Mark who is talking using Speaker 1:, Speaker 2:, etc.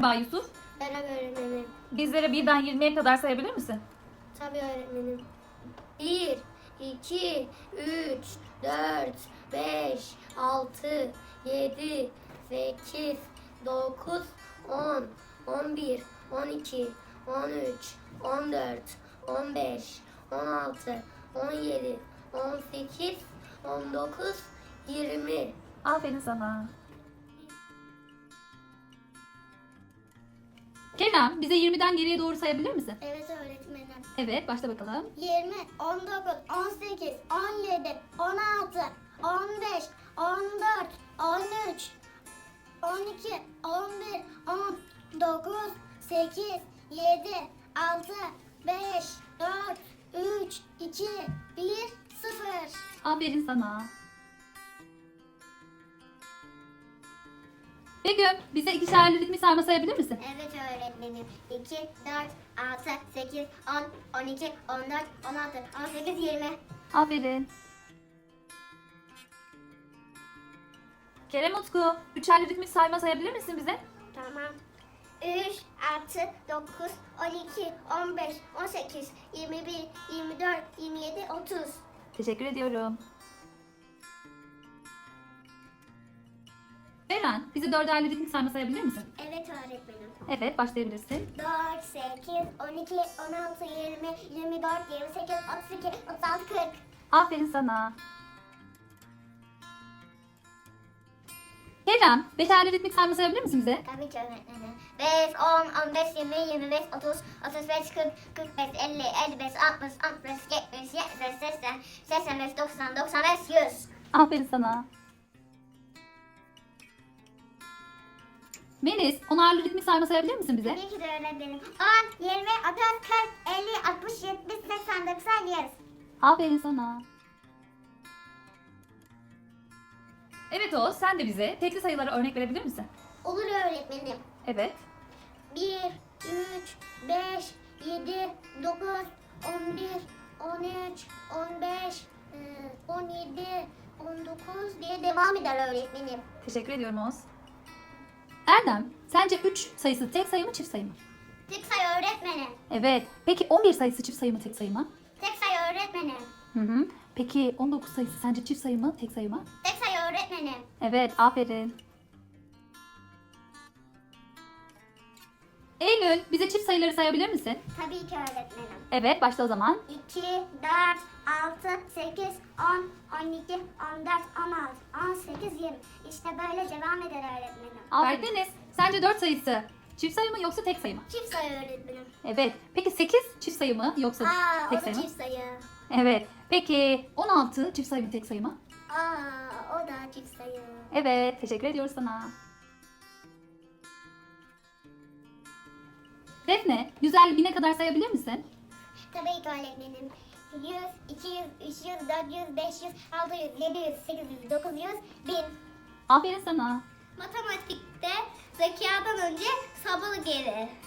Speaker 1: Merhaba Yusuf.
Speaker 2: Merhaba öğretmenim.
Speaker 1: Bizlere birden 20'ye kadar sayabilir misin?
Speaker 2: Tabii öğretmenim. 1, 2, 3, 4, 5, 6, 7, 8, 9, 10, 11, 12, 13, 14, 15, 16, 17, 18, 19, 20.
Speaker 1: Aferin sana. Kenan bize 20'den geriye doğru sayabilir misin?
Speaker 3: Evet öğretmenim.
Speaker 1: Evet başla bakalım.
Speaker 3: 20, 19, 18, 17, 16, 15, 14, 13, 12, 11, 10, 9, 8, 7, 6, 5, 4, 3, 2, 1, 0.
Speaker 1: Aferin sana. Begüm bize ikişerli ritmi sayma sayabilir misin?
Speaker 4: Evet öğretmenim. 2, 4, 6, 8, 10, 12, 14, 16, 18, 20.
Speaker 1: Aferin. Kerem Utku, üçerli ritmi sayma sayabilir misin bize?
Speaker 5: Tamam. 3, 6, 9, 12, 15, 18, 21, 24, 27, 30.
Speaker 1: Teşekkür ediyorum. Eren bize dörderli ritim sayma sayabilir misin?
Speaker 6: Evet öğretmenim.
Speaker 1: Evet başlayabilirsin.
Speaker 6: 4, 8, 12, 16, 20, 24, 28, 32, 36, 40.
Speaker 1: Aferin sana. Kerem, beşerli ritmik sayma sayabilir misin bize?
Speaker 7: Tabii ki öğretmenim. 5, 10, 15, 20, 25, 30, 35, 40, 45, 50, 55, 60, 65, 70, 70, 80, 85, 90, 95, 100.
Speaker 1: Aferin sana. Melis onarlı ritmi sayma sayabilir misin bize?
Speaker 8: Tabii ki de öğretmenim. 10, 20, 30, 40, 50, 60, 70, 80, 90 diyoruz.
Speaker 1: Aferin sana. Evet Oğuz sen de bize tekli sayıları örnek verebilir misin?
Speaker 9: Olur öğretmenim. Evet. 1, 3, 5, 7, 9, 11, 13, 15, 17, 19 diye devam eder öğretmenim.
Speaker 1: Teşekkür ediyorum Oğuz. Erdem, sence 3 sayısı tek sayı mı çift sayı mı?
Speaker 10: Tek sayı öğretmenim.
Speaker 1: Evet. Peki 11 sayısı çift sayı mı tek sayı mı?
Speaker 10: Tek sayı öğretmenim.
Speaker 1: Hı hı. Peki 19 sayısı sence çift sayı mı tek sayı mı?
Speaker 10: Tek sayı öğretmenim.
Speaker 1: Evet, aferin. Eylül, bize çift sayıları sayabilir misin?
Speaker 11: Tabii ki öğretmenim.
Speaker 1: Evet, başla o zaman.
Speaker 11: 2, 4, 8, 10, 12, 14, 16, 18, 20. İşte böyle devam eder öğretmenim.
Speaker 1: Aferin Sence 4 sayısı çift sayı mı yoksa tek sayı mı?
Speaker 12: Çift sayı öğretmenim.
Speaker 1: Evet. Peki 8 çift sayı mı yoksa Aa, tek o da çift sayı. Evet. Peki 16 çift sayı mı tek sayı mı?
Speaker 12: Aa, o da çift sayı.
Speaker 1: Evet. Teşekkür ediyoruz sana. Defne, 150 bine kadar sayabilir misin?
Speaker 13: Tabii ki öğretmenim. 100, 200, 300, 400, 500, 600, 700, 800, 900, 1000.
Speaker 1: Aferin sana.
Speaker 14: Matematikte zekadan önce sabır gelir.